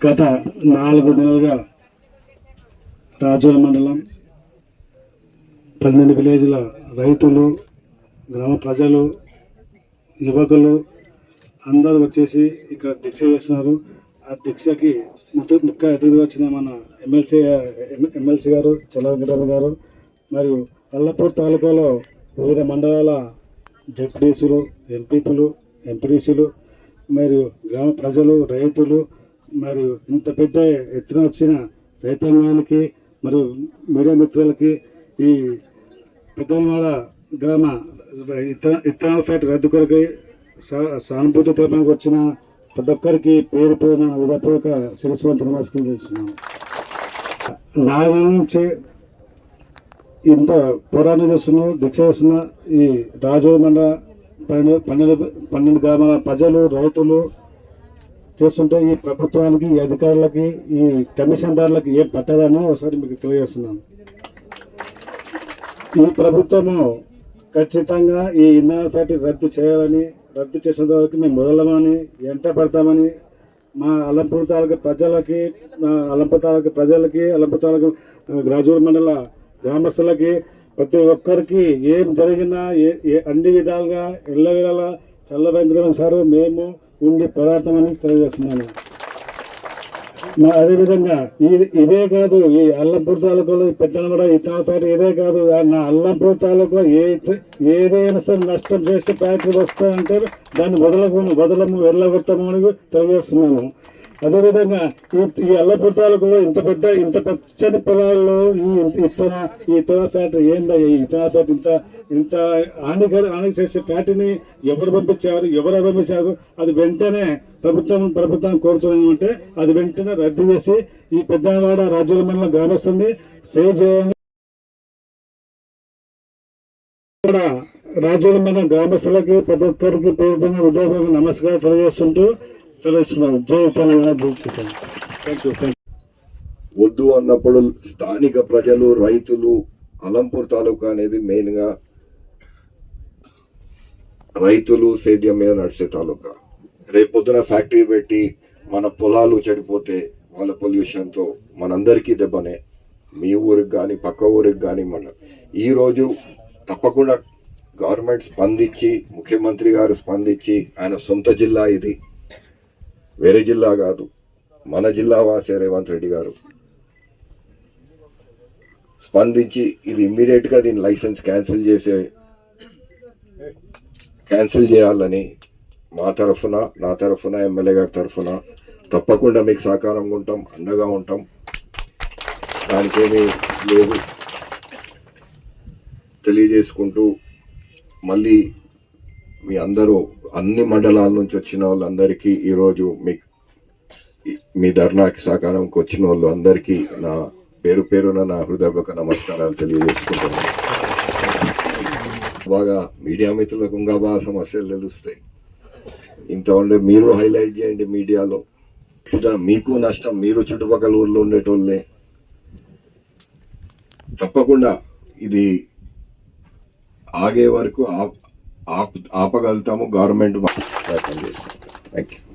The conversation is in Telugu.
గత నాలుగు నెలలుగా రాజోల మండలం పన్నెండు విలేజ్ల రైతులు గ్రామ ప్రజలు యువకులు అందరూ వచ్చేసి ఇక్కడ దీక్ష చేస్తున్నారు. ఆ దీక్షకి ముఖ్య ముఖ్య అతిథిగా వచ్చిన మన ఎమ్మెల్సీ ఎమ్మెల్సీ గారు చల్ల గారు మరియు అల్లపూర్ తాలూకాలో వివిధ మండలాల జెడ్పీసీలు ఎంపీపీలు ఎంపీడీసీలు మరియు గ్రామ ప్రజలు రైతులు మరియు ఇంత పెద్ద ఎత్తున వచ్చిన రైతాంగానికి మరియు మీడియా మిత్రులకి ఈ పెద్దవాడ గ్రామ ఇత్తన ఇత్తనాల రద్దు కొరకు సా- సానుభూతి తరపునకు వచ్చిన ప్రతి ఒక్కరికి పేరు పేరున ఉదయపూర్వక శిరస్వంత నమస్కారం చేస్తున్నాను. నాయన నుంచి ఇంత పోరాటం చేస్తున్న దీక్ష చేస్తున్న ఈ రాజు మండల పన్నెండు పన్నెండు పన్నెండు గ్రామాల ప్రజలు రైతులు చేస్తుంటే ఈ ప్రభుత్వానికి ఈ అధికారులకి ఈ కమిషన్దారులకి ఏం పట్టదని ఒకసారి మీకు తెలియజేస్తున్నాను. ఈ ప్రభుత్వము ఖచ్చితంగా ఈ ఇన్నర్ ఫ్యాక్టరీ రద్దు చేయాలని రద్దు చేసిన వరకు మేము మొదలమని ఎంట పడతామని మా అలంపూర్ తాలూకు ప్రజలకి మా అలంపూర్ తాలూకు ప్రజలకి అలంపూర్ తాలూకు గ్రాజువల్ మండల గ్రామస్తులకి ప్రతి ఒక్కరికి ఏం జరిగినా ఏ ఏ- అన్ని విధాలుగా ఎల్ల విధాల చల్ల మేము ఉండే పదార్థం అని తెలియజేస్తున్నాను. మరి అదేవిధంగా ఇది ఇదే కాదు ఈ అల్లంపూర్ తాలూకాలో ఈ పెద్దలు కూడా ఈ తాపేట ఇదే కాదు నా అల్లంపూర్ తాలూకా ఏ ఏదైనా సరే నష్టం చేస్తే ఫ్యాక్టరీ వస్తాయంటే దాన్ని వదలకు వదలము వెళ్ళగొట్టము అని తెలియజేస్తున్నాను. అదేవిధంగా ఈ ఎల్లపుట్టాలకు ఇంత పెద్ద ఇంత పచ్చని పొలాల్లో ఈ ఇంత- ఇత్తన ఈ ఇతర ఫ్యాక్టరీ ఏందా? ఈ ఇతర ఫ్యాక్టరీ ఇంత ఇంత హానికర హాని చేసే ఫ్యాక్టరీని ఎవరు పంపించారు? ఎవరు పంపించారు అది వెంటనే ప్రభుత్వం ప్రభుత్వం కోరుతున్నామంటే అది వెంటనే రద్దు చేసి ఈ పెద్దవాడ రాజ్యాల మండలం గ్రామస్తుని సేవ్ చేయాలని కూడా రాజ్యాల మండలం గ్రామస్తులకి ప్రతి ఒక్కరికి పేరుతున్న ఉద్యోగం నమస్కారం తెలియజేస్తుంటూ తెలియజేస్తున్నాను జై తెలంగాణ థ్యాంక్ యూ వద్దు అన్నప్పుడు స్థానిక ప్రజలు రైతులు అలంపూర్ తాలూకా అనేది మెయిన్గా రైతులు సేద్యం మీద నడిచే తాలూకా. రేపొద్దున ఫ్యాక్టరీ పెట్టి మన పొలాలు చెడిపోతే వాళ్ళ పొల్యూషన్తో మనందరికీ దెబ్బనే. మీ ఊరికి కానీ పక్క ఊరికి కానీ మన. ఈరోజు తప్పకుండా గవర్నమెంట్ స్పందించి ముఖ్యమంత్రి గారు స్పందించి ఆయన సొంత జిల్లా ఇది. వేరే జిల్లా కాదు మన జిల్లా వాసే రేవంత్ రెడ్డి గారు. స్పందించి ఇది ఇమ్మీడియట్గా దీని లైసెన్స్ క్యాన్సిల్ చేసే క్యాన్సిల్ చేయాలని మా తరఫున నా తరఫున ఎమ్మెల్యే గారి తరఫున తప్పకుండా మీకు సహకారంగా ఉంటాం అండగా ఉంటాం. దానికేమీ లేదు. తెలియజేసుకుంటూ మళ్ళీ మీ అందరూ అన్ని మండలాల నుంచి వచ్చిన వాళ్ళందరికీ ఈరోజు మీ మీ ధర్నాకి సహకారంకి వచ్చిన వాళ్ళు అందరికీ నా పేరు పేరున నా హృదయపూర్వక నమస్కారాలు తెలియజేసుకుంటున్నాను. బాగా మీడియా మిత్రులకు ఇంకా బాగా సమస్యలు తెలుస్తాయి. ఇంత ఉండే మీరు హైలైట్ చేయండి మీడియాలో. మీకు నష్టం మీరు చుట్టుపక్కల ఊర్లో ఉండేటోళ్ళే. తప్పకుండా ఇది ఆగే వరకు ఆపగలుగుతాము. గవర్నమెంట్ ప్రయత్నం చేస్తాం థ్యాంక్ యూ